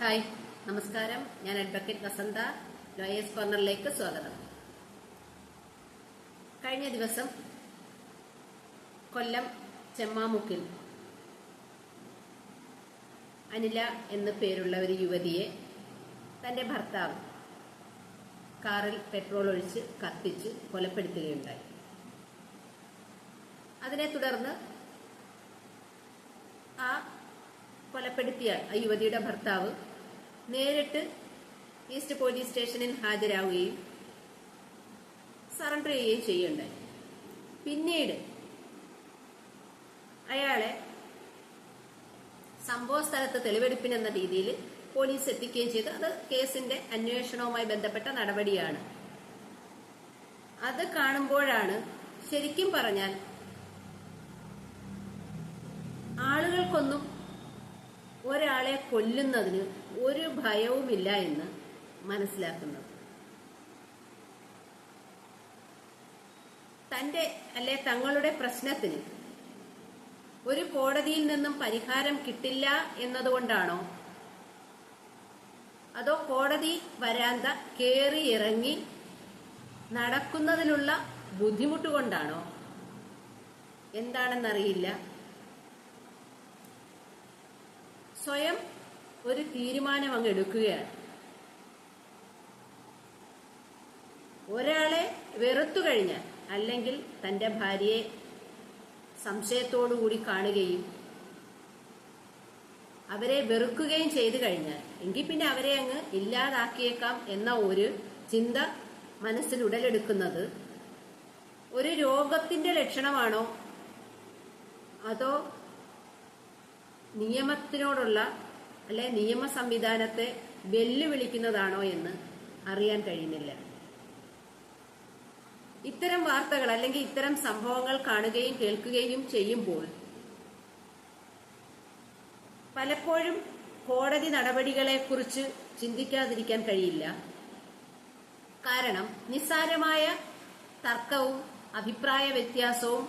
Hi നമസ്കാരം. ഞാൻ advocate വസന്ത lawyers കോർണറിലേക്ക് സ്വാഗതം. കഴിഞ്ഞ ദിവസം കൊല്ലം ചെമ്മാമുക്കിൽ അനില എന്നു പേരുള്ള ഒരു യുവതിയെ തന്റെ ഭർത്താവ് കാറിൽ പെട്രോൾ ഒഴിച്ച് കത്തിച്ച് കൊലപ്പെടുത്തുകയുണ്ടായി. അതിനെ തുടർന്ന് ആ കൊലപ്പെടുത്തിയ ആ യുവതിയുടെ ഭർത്താവ് നേരിട്ട് ഈസ്റ്റ് പോലീസ് സ്റ്റേഷനിൽ ഹാജരാവുകയും സറണ്ടർ ചെയ്യുകയും ചെയ്യുകയുണ്ടായി പിന്നീട് അയാളെ സംഭവ സ്ഥലത്ത് തെളിവെടുപ്പിനെന്ന രീതിയിൽ പോലീസ് എത്തിക്കുകയും ചെയ്തു. അത് കേസിന്റെ അന്വേഷണവുമായി ബന്ധപ്പെട്ട നടപടിയാണ്. അത് കാണുമ്പോഴാണ് ശരിക്കും പറഞ്ഞാൽ ആളുകൾക്കൊന്നും ഒരാളെ കൊല്ലുന്നതിന് ഒരു ഭയവുമില്ല എന്ന് മനസ്സിലാക്കുന്നത് തന്റെ അല്ലെ തങ്ങളുടെ പ്രശ്നത്തിന് ഒരു കോടതിയിൽ നിന്നും പരിഹാരം കിട്ടില്ല എന്നതുകൊണ്ടാണോ? അതോ കോടതി വരാന്ത കേറി ഇറങ്ങി നടക്കുന്നതിനുള്ള ബുദ്ധിമുട്ട് കൊണ്ടാണോ എന്താണെന്നറിയില്ല. സ്വയം ഒരു തീരുമാനം അങ്ങ് എടുക്കുകയാണ്. ഒരാളെ വെറുത്തു കഴിഞ്ഞാൽ അല്ലെങ്കിൽ തന്റെ ഭാര്യയെ സംശയത്തോടുകൂടി കാണുകയും അവരെ വെറുക്കുകയും ചെയ്തു കഴിഞ്ഞാൽ എങ്കിൽ പിന്നെ അവരെ അങ്ങ് ഇല്ലാതാക്കിയേക്കാം എന്ന ഒരു ചിന്ത മനസ്സിൽ ഉടലെടുക്കുന്നത് ഒരു രോഗത്തിന്റെ ലക്ഷണമാണോ? അതോ നിയമത്തിനോടുള്ള അല്ലെ നിയമ സംവിധാനത്തെ വെല്ലുവിളിക്കുന്നതാണോ എന്ന് അറിയാൻ കഴിയുന്നില്ല. ഇത്തരം വാർത്തകൾ അല്ലെങ്കിൽ ഇത്തരം സംഭവങ്ങൾ കാണുകയും കേൾക്കുകയും ചെയ്യുമ്പോൾ പലപ്പോഴും കോടതി നടപടികളെക്കുറിച്ച് ചിന്തിക്കാതിരിക്കാൻ കഴിയില്ല. കാരണം നിസ്സാരമായ തർക്കവും അഭിപ്രായ വ്യത്യാസവും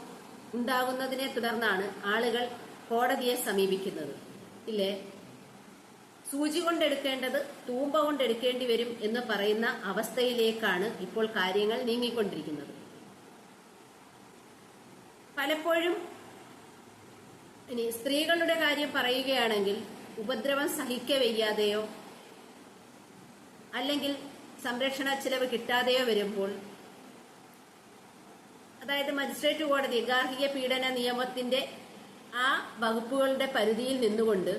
ഉണ്ടാകുന്നതിനെ തുടർന്നാണ് ആളുകൾ കോടതിയെ സമീപിക്കുന്നത്. ഇല്ലേ? സൂചി കൊണ്ടെടുക്കേണ്ടത് തൂമ്പ കൊണ്ടെടുക്കേണ്ടി വരും എന്ന് പറയുന്ന അവസ്ഥയിലേക്കാണ് ഇപ്പോൾ കാര്യങ്ങൾ നീങ്ങിക്കൊണ്ടിരിക്കുന്നത്. പലപ്പോഴും ഇനി സ്ത്രീകളുടെ കാര്യം പറയുകയാണെങ്കിൽ ഉപദ്രവം സഹിക്കവയ്യാതെയോ അല്ലെങ്കിൽ സംരക്ഷണ ചിലവ് കിട്ടാതെയോ വരുമ്പോൾ അതായത് മജിസ്ട്രേറ്റ് കോടതി ഗാർഹിക പീഡന നിയമത്തിന്റെ ആ വകുപ്പുകളുടെ പരിധിയിൽ നിന്നുകൊണ്ട്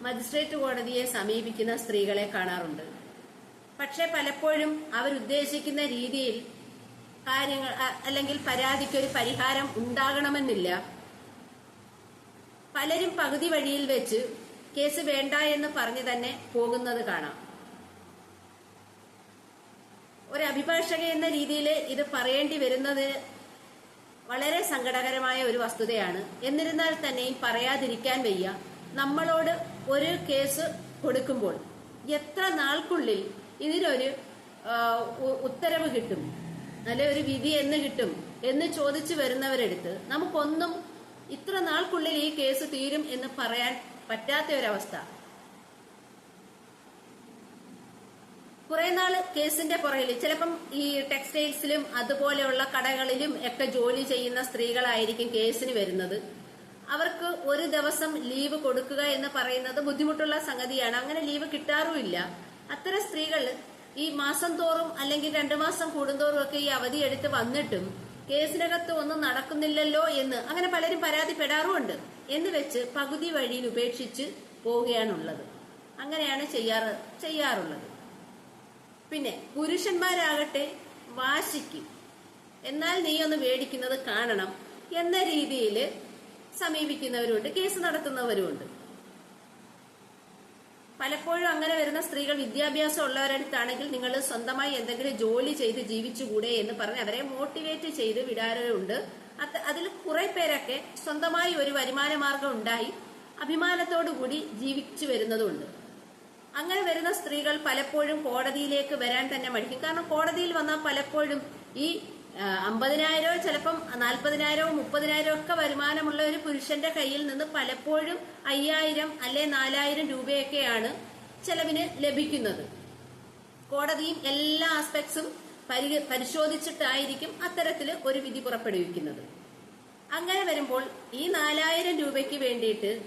മജിസ്ട്രേറ്റ് കോടതിയെ സമീപിക്കുന്ന സ്ത്രീകളെ കാണാറുണ്ട്. പക്ഷെ പലപ്പോഴും അവരുദ്ദേശിക്കുന്ന രീതിയിൽ കാര്യങ്ങൾ അല്ലെങ്കിൽ പരാതിക്ക് ഒരു പരിഹാരം ഉണ്ടാകണമെന്നില്ല. പലരും പകുതി വഴിയിൽ വെച്ച് കേസ് വേണ്ട എന്ന് പറഞ്ഞു തന്നെ പോകുന്നത് കാണാം. ഒരു അഭിഭാഷക എന്ന രീതിയിൽ ഇത് പറയേണ്ടി വരുന്നത് വളരെ സങ്കടകരമായ ഒരു വസ്തുതയാണ്. എന്നിരുന്നാൽ തന്നെയും പറയാതിരിക്കാൻ വയ്യ. നമ്മളോട് ഒരു കേസ് കൊടുക്കുമ്പോൾ എത്ര നാൾക്കുള്ളിൽ ഇതിനൊരു ഉത്തരവ് കിട്ടും? അല്ലെ ഒരു വിധി എന്ന് കിട്ടും? എന്ന് ചോദിച്ചു വരുന്നവരെടുത്ത് നമുക്കൊന്നും ഇത്ര നാൾക്കുള്ളിൽ ഈ കേസ് തീരും എന്ന് പറയാൻ പറ്റാത്ത ഒരവസ്ഥ. കുറെ നാൾ കേസിന്റെ പുറകിൽ ചിലപ്പം ഈ ടെക്സ്റ്റൈൽസിലും അതുപോലെയുള്ള കടകളിലും ഒക്കെ ജോലി ചെയ്യുന്ന സ്ത്രീകളായിരിക്കും കേസിന് വരുന്നത്. അവർക്ക് ഒരു ദിവസം ലീവ് കൊടുക്കുക എന്ന് പറയുന്നത് ബുദ്ധിമുട്ടുള്ള സംഗതിയാണ്. അങ്ങനെ ലീവ് കിട്ടാറുമില്ല. അത്തരം സ്ത്രീകൾ ഈ മാസം തോറും അല്ലെങ്കിൽ രണ്ടു മാസം കൂടുന്തോറും ഒക്കെ ഈ അവധി എടുത്ത് വന്നിട്ടും കേസിനകത്ത് ഒന്നും നടക്കുന്നില്ലല്ലോ എന്ന് അങ്ങനെ പലരും പരാതിപ്പെടാറുമുണ്ട് എന്ന് വെച്ച് പകുതി വഴിയിൽ ഉപേക്ഷിച്ച് പോവുകയാണുള്ളത്. അങ്ങനെയാണ് ചെയ്യാറ് ചെയ്യാറുള്ളത്. പിന്നെ പുരുഷന്മാരാകട്ടെ വാശിക്ക് എന്നാൽ നീ ഒന്ന് മേടിക്കുന്നത് കാണണം എന്ന രീതിയിൽ സമീപിക്കുന്നവരുണ്ട് കേസ് നടത്തുന്നവരുമുണ്ട്. പലപ്പോഴും അങ്ങനെ വരുന്ന സ്ത്രീകൾ വിദ്യാഭ്യാസം ഉള്ളവരടുത്താണെങ്കിൽ നിങ്ങൾ സ്വന്തമായി എന്തെങ്കിലും ജോലി ചെയ്ത് ജീവിച്ചുകൂടെ എന്ന് പറഞ്ഞ് അവരെ മോട്ടിവേറ്റ് ചെയ്ത് വിടാറുണ്ട്. അത് അതിൽ കുറെ പേരൊക്കെ സ്വന്തമായി ഒരു വരുമാന മാർഗം ഉണ്ടായി അഭിമാനത്തോടുകൂടി ജീവിച്ചു വരുന്നതുണ്ട്. അങ്ങനെ വരുന്ന സ്ത്രീകൾ പലപ്പോഴും കോടതിയിലേക്ക് വരാൻ തന്നെ മടിക്കും. കാരണം കോടതിയിൽ വന്നാൽ പലപ്പോഴും ഈ അമ്പതിനായിരോ ചിലപ്പം നാൽപ്പതിനായിരവും മുപ്പതിനായിരവും ഒക്കെ വരുമാനമുള്ള ഒരു പുരുഷന്റെ കയ്യിൽ നിന്ന് പലപ്പോഴും അയ്യായിരം അല്ലെ നാലായിരം രൂപയൊക്കെയാണ് ചെലവിന് ലഭിക്കുന്നത്. കോടതിയും എല്ലാ ആസ്പെക്ട്സും പരി- പരിശോധിച്ചിട്ടായിരിക്കും അത്തരത്തിൽ ഒരു വിധി പുറപ്പെടുവിക്കുന്നത്. അങ്ങനെ വരുമ്പോൾ ഈ നാലായിരം രൂപയ്ക്ക് വേണ്ടിയിട്ട്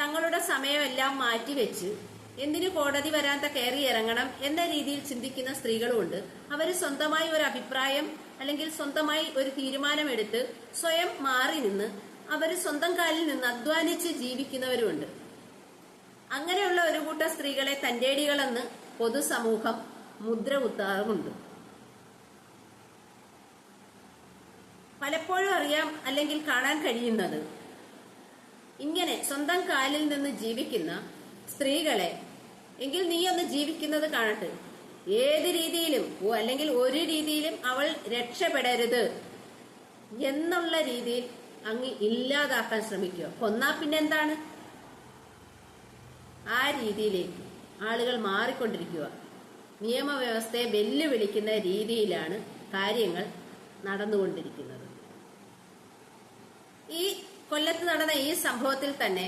തങ്ങളുടെ സമയമെല്ലാം മാറ്റിവെച്ച് എന്തിനു കോടതി വരാത്ത കയറി ഇറങ്ങണം എന്ന രീതിയിൽ ചിന്തിക്കുന്ന സ്ത്രീകളുമുണ്ട്. അവർ സ്വന്തമായി ഒരു അഭിപ്രായം അല്ലെങ്കിൽ സ്വന്തമായി ഒരു തീരുമാനമെടുത്ത് സ്വയം മാറി നിന്ന് അവർ സ്വന്തം കാലിൽ നിന്ന് അധ്വാനിച്ച് ജീവിക്കുന്നവരുമുണ്ട്. അങ്ങനെയുള്ള ഒരു കൂട്ടം സ്ത്രീകളെ തന്റേടികളെന്ന് പൊതുസമൂഹം മുദ്ര കുത്താറുമുണ്ട് പലപ്പോഴും അറിയാം അല്ലെങ്കിൽ കാണാൻ കഴിയുന്നത്. ഇങ്ങനെ സ്വന്തം കാലിൽ നിന്ന് ജീവിക്കുന്ന സ്ത്രീകളെ എങ്കിൽ നീ ഒന്ന് ജീവിക്കുന്നത് കാണട്ടെ. ഏത് രീതിയിലും അല്ലെങ്കിൽ ഒരു രീതിയിലും അവൾ രക്ഷപ്പെടരുത് എന്നുള്ള രീതിയിൽ അങ്ങ് ഇല്ലാതാക്കാൻ ശ്രമിക്കുക. കൊന്നാ പിന്നെ എന്താണ് ആ രീതിയിലേക്ക് ആളുകൾ മാറിക്കൊണ്ടിരിക്കുക. നിയമവ്യവസ്ഥയെ വെല്ലുവിളിക്കുന്ന രീതിയിലാണ് കാര്യങ്ങൾ നടന്നുകൊണ്ടിരിക്കുന്നത്. ഈ കൊല്ലത്ത് നടന്ന ഈ സംഭവത്തിൽ തന്നെ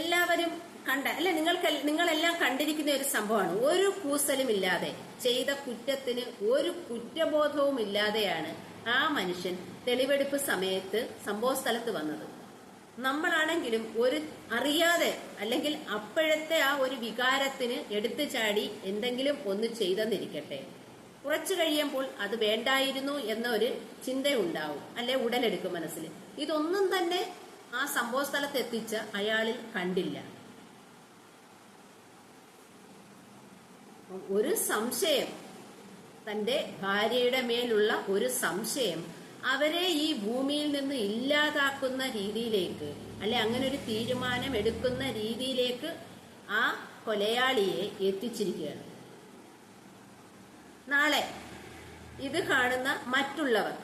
എല്ലാവരും കണ്ട അല്ലെ നിങ്ങൾക്ക് നിങ്ങളെല്ലാം കണ്ടിരിക്കുന്ന ഒരു സംഭവമാണ്. ഒരു കൂസലും ഇല്ലാതെ ചെയ്ത കുറ്റത്തിന് ഒരു കുറ്റബോധവും ഇല്ലാതെയാണ് ആ മനുഷ്യൻ തെളിവെടുപ്പ് സമയത്ത് സംഭവ സ്ഥലത്ത് വന്നത്. നമ്മളാണെങ്കിലും ഒരു അറിയാതെ അല്ലെങ്കിൽ അപ്പോഴത്തെ ആ ഒരു വികാരത്തിന് എടുത്തു ചാടി എന്തെങ്കിലും ഒന്ന് ചെയ്തെന്നിരിക്കട്ടെ. കുറച്ചു കഴിയുമ്പോൾ അത് വേണ്ടായിരുന്നു എന്നൊരു ചിന്തയുണ്ടാവും അല്ലെ ഉടലെടുക്കും മനസ്സിൽ. ഇതൊന്നും തന്നെ ആ സംഭവ സ്ഥലത്ത് എത്തിച്ച അയാളിൽ കണ്ടില്ല. ഒരു സംശയം തന്റെ ഭാര്യയുടെ മേലുള്ള ഒരു സംശയം അവരെ ഈ ഭൂമിയിൽ നിന്ന് ഇല്ലാതാക്കുന്ന രീതിയിലേക്ക് അല്ലെ അങ്ങനെ ഒരു തീരുമാനം എടുക്കുന്ന രീതിയിലേക്ക് ആ കൊലയാളിയെ എത്തിച്ചിരിക്കുകയാണ്. നാളെ ഇത് കാണുന്ന മറ്റുള്ളവർ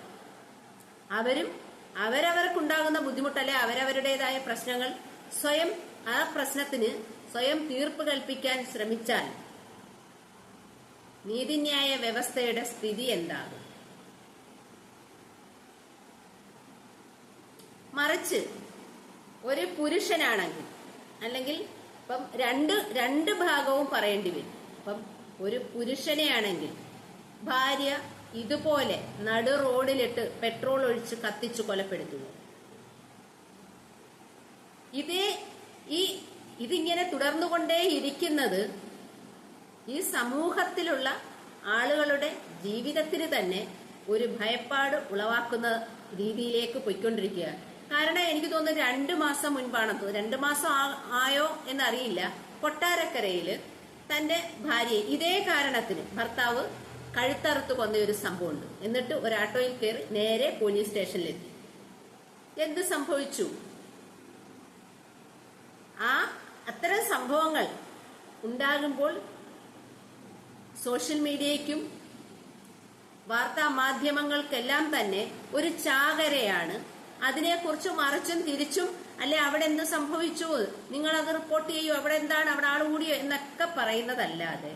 അവരും അവരവർക്കുണ്ടാകുന്ന ബുദ്ധിമുട്ടല്ലേ അവരവരുടേതായ പ്രശ്നങ്ങൾ സ്വയം ആ പ്രശ്നത്തിന് സ്വയം തീർപ്പ് കൽപ്പിക്കാൻ ശ്രമിച്ചാൽ നീതിന്യായ വ്യവസ്ഥയുടെ സ്ഥിതി എന്താകും? മറിച്ച് ഒരു പുരുഷനാണെങ്കിൽ അല്ലെങ്കിൽ ഇപ്പം രണ്ട് രണ്ട് ഭാഗവും പറയേണ്ടി വരും. അപ്പം ഒരു പുരുഷനെയാണെങ്കിൽ ഭാര്യ ഇതുപോലെ നടു റോഡിലിട്ട് പെട്രോൾ ഒഴിച്ച് കത്തിച്ചു കൊലപ്പെടുത്തുന്നു. ഇതേ ഈ ഇതിങ്ങനെ തുടർന്നുകൊണ്ടേ ഇരിക്കുന്നത് ഈ സമൂഹത്തിലുള്ള ആളുകളുടെ ജീവിതത്തിന് തന്നെ ഒരു ഭയപ്പാട് ഉളവാക്കുന്ന രീതിയിലേക്ക് പോയിക്കൊണ്ടിരിക്കുക. കാരണം എനിക്ക് തോന്നുന്നു രണ്ട് മാസം മുൻപാണെന്ന് രണ്ടു മാസം ആയോ എന്നറിയില്ല. കൊട്ടാരക്കരയിൽ തന്റെ ഭാര്യയെ ഇതേ കാരണത്തിന് ഭർത്താവ് കഴുത്തറുത്ത് കൊന്ന ഒരു സംഭവമുണ്ട്. എന്നിട്ട് ഒരു ഓട്ടോയിൽ കയറി നേരെ പോലീസ് സ്റ്റേഷനിലെത്തി. എന്ത് സംഭവിച്ചു? ആ അത്തരം സംഭവങ്ങൾ ഉണ്ടാകുമ്പോൾ സോഷ്യൽ മീഡിയയ്ക്കും വാർത്താ മാധ്യമങ്ങൾക്കെല്ലാം തന്നെ ഒരു ചാകരയാണ്. അതിനെക്കുറിച്ച് മറിച്ചും തിരിച്ചും അല്ലെ അവിടെ എന്ത് സംഭവിച്ചു നിങ്ങൾ അത് റിപ്പോർട്ട് ചെയ്യൂ അവിടെ എന്താണ് അവിടെ ആൾ കൂടിയോ എന്നൊക്കെ പറയുന്നതല്ലാതെ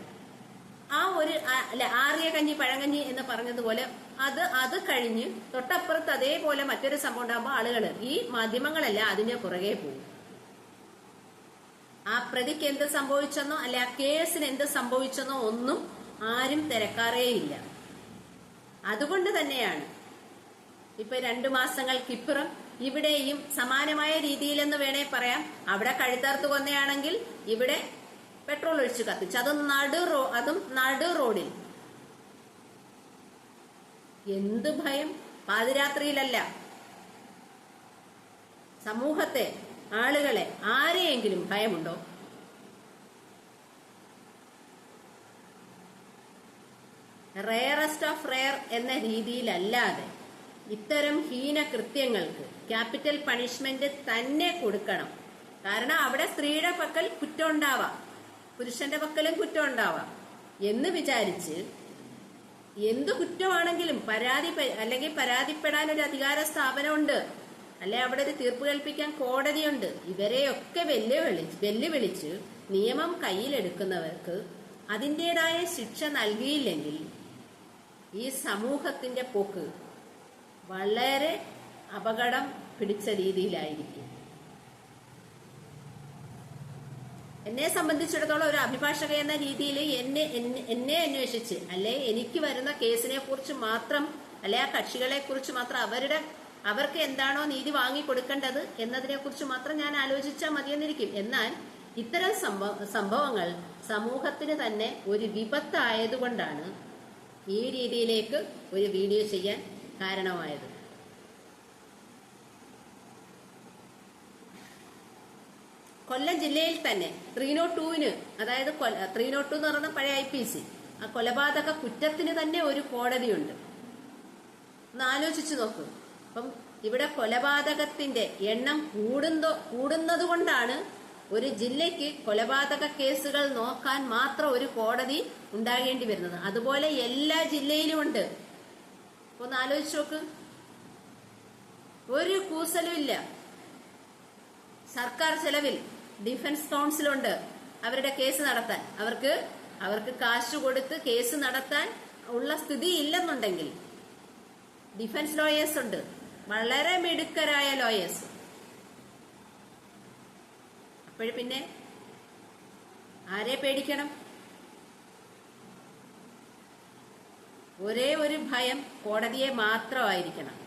ആ ഒരു അല്ലെ ആറിയ കഞ്ഞി പഴങ്കഞ്ഞി എന്ന് പറഞ്ഞതുപോലെ അത് അത് കഴിഞ്ഞ് തൊട്ടപ്പുറത്ത് അതേപോലെ മറ്റൊരു സംഭവം ഉണ്ടാകുമ്പോൾ ആളുകൾ ഈ മാധ്യമങ്ങളല്ല അതിന്റെ പുറകെ പോകും. ആ പ്രതിക്ക് എന്ത് സംഭവിച്ചെന്നോ അല്ലെ ആ കേസിന് എന്ത് സംഭവിച്ചെന്നോ ഒന്നും ആരും തിരക്കാറേയില്ല. അതുകൊണ്ട് തന്നെയാണ് ഇപ്പൊ രണ്ടു മാസങ്ങൾക്കിപ്പുറം ഇവിടെയും സമാനമായ രീതിയിലെന്ന് വേണേ പറയാം. അവിടെ കഴുത്തർത്ത് കൊന്നയാണെങ്കിൽ ഇവിടെ പെട്രോൾ ഒഴിച്ച് കത്തിച്ചു. അതും നടു റോ അതും നടു റോഡിൽ. എന്ത് ഭയം? പാതിരാത്രിയിലല്ല. സമൂഹത്തെ ആളുകളെ ആരെയെങ്കിലും ഭയമുണ്ടോ? റെയറസ്റ്റ് ഓഫ് റെയർ എന്ന രീതിയിലല്ലാതെ ഇത്തരം ഹീന കൃത്യങ്ങൾക്ക് ക്യാപിറ്റൽ പണിഷ്മെന്റ് തന്നെ കൊടുക്കണം. കാരണം അവിടെ സ്ത്രീയുടെ പക്കൽ കുറ്റം ഉണ്ടാവാം പുരുഷന്റെ പക്കലും കുറ്റം ഉണ്ടാവാം എന്ന് വിചാരിച്ച് എന്ത് കുറ്റമാണെങ്കിലും പരാതി അല്ലെങ്കിൽ പരാതിപ്പെടാൻ ഒരു അധികാര സ്ഥാപനമുണ്ട്. അല്ലെ അവിടെ ഒരു തീർപ്പ് കൽപ്പിക്കാൻ കോടതിയുണ്ട്. ഇവരെയൊക്കെ വെല്ലുവിളി വെല്ലുവിളിച്ച്. നിയമം കയ്യിലെടുക്കുന്നവർക്ക് അതിന്റെതായ ശിക്ഷ നൽകിയില്ലെങ്കിൽ ഈ സമൂഹത്തിന്റെ പോക്ക് വളരെ അപകടം പിടിച്ച രീതിയിലായിരിക്കും. എന്നെ സംബന്ധിച്ചിടത്തോളം ഒരു അഭിഭാഷക എന്ന രീതിയിൽ എന്നെ എന്നെ- അന്വേഷിച്ച് അല്ലെ എനിക്ക് വരുന്ന കേസിനെ കുറിച്ച് മാത്രം അല്ലെ ആ കക്ഷികളെ കുറിച്ച് മാത്രം അവരുടെ അവർക്ക് എന്താണോ നീതി വാങ്ങി കൊടുക്കേണ്ടത് എന്നതിനെ കുറിച്ച് മാത്രം ഞാൻ ആലോചിച്ചാൽ മതിയെന്നിരിക്കും. എന്നാൽ ഇത്തരം സംഭവ സംഭവങ്ങൾ സമൂഹത്തിന് തന്നെ ഒരു വിപത്തായതുകൊണ്ടാണ് ഈ രീതിയിലേക്ക് ഒരു വീഡിയോ ചെയ്യാൻ കാരണമായത്. കൊല്ലം ജില്ലയിൽ തന്നെ ത്രീ നോട്ട് ടൂവിന് അതായത് ത്രീ നോട്ട് ടു എന്ന് പറയുന്ന പഴയ ഐ പി സി ആ കൊലപാതക കുറ്റത്തിന് തന്നെ ഒരു കോടതിയുണ്ട്. ഒന്ന് ആലോചിച്ചു നോക്കൂ. അപ്പം ഇവിടെ കൊലപാതകത്തിന്റെ എണ്ണം കൂടുന്നതോ കൂടുന്നത് കൊണ്ടാണ് ഒരു ജില്ലയ്ക്ക് കൊലപാതക കേസുകൾ നോക്കാൻ മാത്രം ഒരു കോടതി ഉണ്ടാകേണ്ടി വരുന്നത്. അതുപോലെ എല്ലാ ജില്ലയിലും ഉണ്ട് ഒന്ന് ആലോചിച്ച് നോക്ക്. ഒരു കൂസലും ഇല്ല. സർക്കാർ ചെലവിൽ ഡിഫൻസ് കൗൺസിലുണ്ട് അവരുടെ കേസ് നടത്താൻ. അവർക്ക് അവർക്ക് കാശ് കൊടുത്ത് കേസ് നടത്താൻ ഉള്ള സ്ഥിതി ഇല്ലെന്നുണ്ടെങ്കിൽ ഡിഫൻസ് ലോയേഴ്സ് ഉണ്ട്. വളരെ മിടുക്കരായ ലോയേഴ്സ് അപ്പോഴും പിന്നെ ആരെ പേടിക്കണം? ഒരേ ഒരു ഭയം കോടതിയെ മാത്രമായിരിക്കണം.